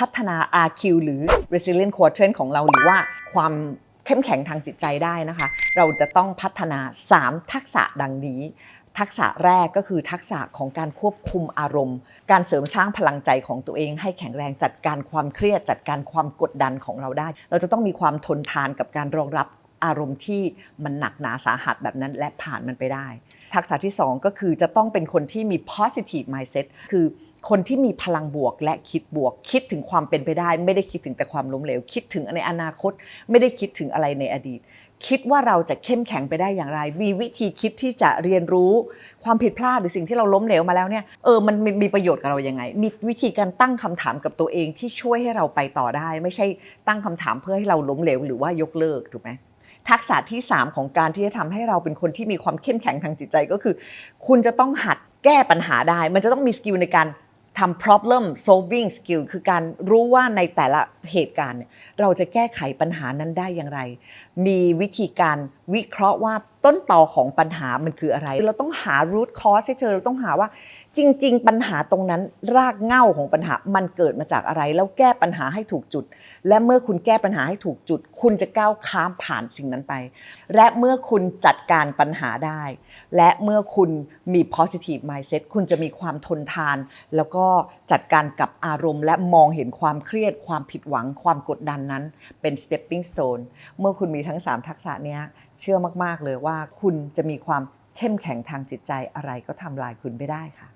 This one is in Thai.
พัฒนา RQ หรือ resilient quotient ของเราหรือว่าความเข้มแข็งทางจิตใจได้นะคะ เราจะต้องพัฒนา 3 ทักษะดังนี้ ทักษะแรกก็คือทักษะของการควบคุมอารมณ์ การเสริมสร้างพลังใจของตัวเองให้แข็งแรงจัดการความเครียด จัดการความกดดันของเราได้ เราจะต้องมีความทนทานกับการรองรับอารมณ์ที่มันหนักหนาสาหัสแบบนั้นและผ่านมันไปได้ ทักษะที่ 2 ก็คือจะต้องเป็นคนที่มี positive mindset คือคนที่มีพลังบวกและคิดบวก คิดถึงความเป็นไปได้ ไม่ได้คิดถึงแต่ความล้มเหลว คิดถึงในอนาคต ไม่ได้คิดถึงอะไรในอดีต คิดว่าเราจะเข้มแข็งไปได้อย่างไร มีวิธีคิดที่จะเรียนรู้ความผิดพลาดหรือสิ่งที่เราล้มเหลวมาแล้วเนี่ยเออมันมีมีประโยชน์กับเรายังไง มีวิธีการตั้งคำถามกับตัวเองที่ช่วยให้เราไปต่อได้ ไม่ใช่ตั้งคำถามเพื่อให้เราล้มเหลวหรือว่ายกเลิกถูกไหม ทักษะที่ 3 ของการที่จะทำให้เราเป็นคนที่มีความเข้มแข็งทางจิตใจก็คือ คุณจะต้องหัดแก้ปัญหาได้ มันจะต้องมีสกิลในการทำ problem solving skill คือการรู้ว่าในแต่ละเหตุการณ์เนี่ยเราจะแก้ไขปัญหานั้นได้อย่างไร มีวิธีการวิเคราะห์ว่าต้นต่อของปัญหามันคืออะไร เราต้องหา root cause ให้เจอเราต้องหาว่า จริง ๆ ปัญหาตรงนั้น รากเหง้าของปัญหามันเกิดมาจากอะไร แล้วแก้ปัญหาให้ถูกจุด และเมื่อคุณแก้ปัญหาให้ถูกจุด คุณจะก้าวข้ามผ่านสิ่งนั้นไป และเมื่อคุณจัดการปัญหาได้ และเมื่อคุณมี positive mindset คุณจะมีความทนทาน แล้วก็จัดการกับอารมณ์ และมองเห็นความเครียด ความผิดหวัง ความกดดันนั้น เป็น stepping stone เมื่อคุณมีทั้ง 3 ทักษะเนี้ยเชื่อมากๆเลยว่าคุณจะมีความเข้มแข็งทางจิตใจอะไรก็ทำลายคุณไม่ได้ค่ะ